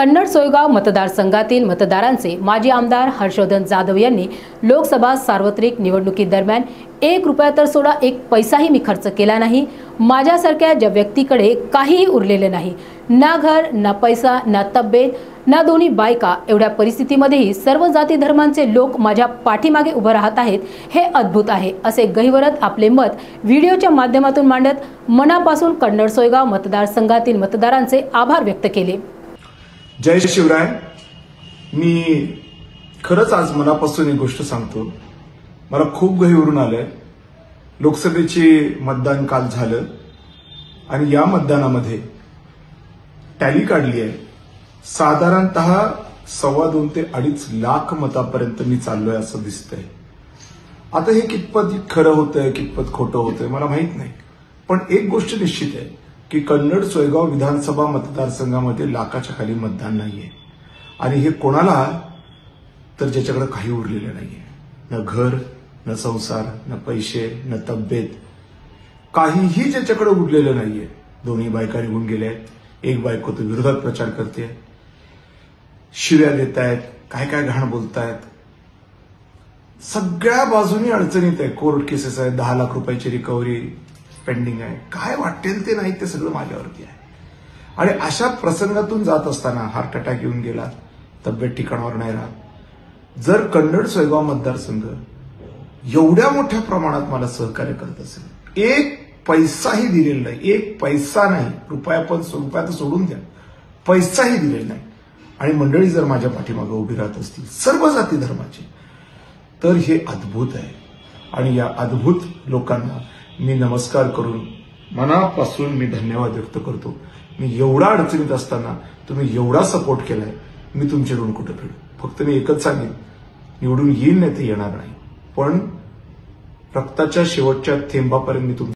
कन्नड सोयगाव मतदारसंघातील मतदारांचे माजी आमदार हर्षवर्धन जाधव यांनी लोकसभा सार्वत्रिक निवडणुकीदरम्यान एक रुपया तर सोडा एक पैसाही मी खर्च केला नाही. माझ्यासारख्या ज्या व्यक्तीकडे काहीही उरलेले नाही ना घर ना पैसा ना तब्येत ना दोन्ही बायका एवढ्या परिस्थितीमध्येही सर्व जाती धर्मांचे लोक माझ्या पाठीमागे उभं राहत आहेत हे अद्भुत आहे असे गहिवरत आपले मत व्हिडिओच्या माध्यमातून मांडत मनापासून कन्नड सोयगाव मतदारसंघातील मतदारांचे आभार व्यक्त केले. जय शिवराय. मी खरंच आज मनापासून एक गोष्ट सांगतो. मला खूप गहीवरून आलंय. लोकसभेचे मतदान काल झालं. आणि या मतदानामध्ये टॅली काढली आहे. साधारणत सव्वा दोन ते अडीच लाख मतापर्यंत मी चाललोय असं दिसतंय. आता हे कितपत खरं होतंय कितपत खोटं होतंय मला माहीत नाही. पण एक गोष्ट निश्चित आहे. की कन्नड सोयगाव विधानसभा मतदारसंघामध्ये लाखाच्या खाली मतदान नाहीये. आणि हे कोणाला? तर ज्याच्याकडे काही उरलेलं नाहीये. न घर न संसार न पैसे न तब्येत. काहीही ज्याच्याकडे उरलेलं नाहीये. दोन्ही बायका निघून गेल्या आहेत. एक बायको तर विरोधात प्रचार करते. शिव्या देत आहेत काय काय घाण बोलतायत. सगळ्या बाजूनी अडचणीत आहे कोर्ट केसेस आहेत. दहा लाख रुपयाची रिकव्हरी पेंडिंग आहे. काय वाटेल ते नाही ते सगळं माझ्यावरती आहे. आणि अशा प्रसंगातून जात असताना हार्ट अटॅक येऊन गेला तब्येत ठिकाणावर नाही राहत. जर कन्नड सोयगाव मतदारसंघ एवढ्या मोठ्या प्रमाणात मला सहकार्य करत असेल एक पैसाही दिलेला नाही एक पैसा नाही रुपया पण रुपया तर सोडून द्या पैसाही दिलेला नाही. आणि मंडळी जर माझ्या पाठीमागे उभी राहत असतील सर्व जाती धर्माची तर हे अद्भुत आहे. आणि या अद्भुत लोकांना मी नमस्कार करून मनापासून मी धन्यवाद व्यक्त करतो. मी एवढा अडचणीत असताना तुम्ही एवढा सपोर्ट केलाय मी तुमचे ऋण कुठे फेडू? फक्त मी एकच सांगेन निवडून येईल नाही ते येणार नाही. पण रक्ताच्या शेवटच्या थेंबापर्यंत मी तुम